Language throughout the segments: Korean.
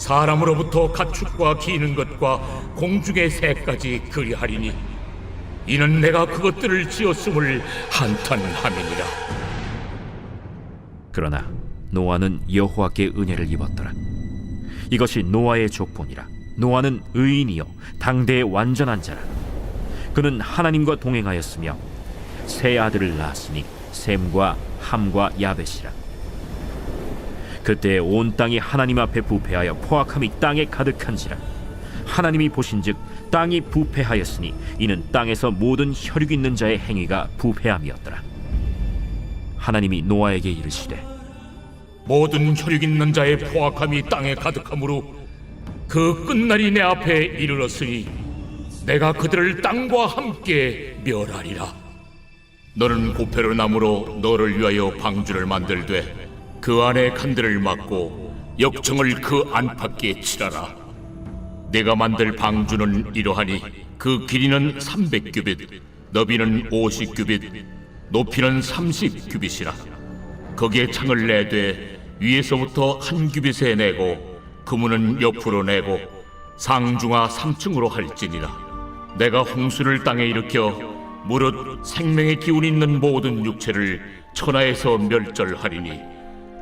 사람으로부터 가축과 기는 것과 공중의 새까지 그리하리니 이는 내가 그것들을 지었음을 한탄함이니라 그러나 노아는 여호와께 은혜를 입었더라. 이것이 노아의 족본이라. 노아는 의인이요 당대의 완전한 자라. 그는 하나님과 동행하였으며 세 아들을 낳았으니 셈과 함과 야벳이라. 그때 온 땅이 하나님 앞에 부패하여 포악함이 땅에 가득한지라. 하나님이 보신즉 땅이 부패하였으니 이는 땅에서 모든 혈육 있는 자의 행위가 부패함이었더라. 하나님이 노아에게 이르시되 모든 혈육 있는 자의 포악함이 땅에 가득하므로 그 끝날이 내 앞에 이르렀으니 내가 그들을 땅과 함께 멸하리라. 너는 고페로 나무로 너를 위하여 방주를 만들되 그 안에 칸들을 막고 역청을 그 안팎에 칠하라. 내가 만들 방주는 이러하니 그 길이는 300규빗, 너비는 50규빗, 높이는 30규빗이라. 거기에 창을 내되 위에서부터 한 규빗에 내고 그문은 옆으로 내고 상중하 3층으로 할지니라. 내가 홍수를 땅에 일으켜 무릇 생명의 기운 있는 모든 육체를 천하에서 멸절하리니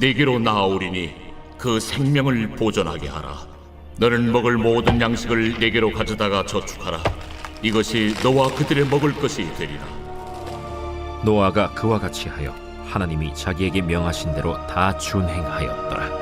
내게로 나아오리니 그 생명을 보존하게 하라. 너는 먹을 모든 양식을 내게로 가져다가 저축하라. 이것이 너와 그들의 먹을 것이 되리라. 노아가 그와 같이 하여 하나님이 자기에게 명하신 대로 다 준행하였더라.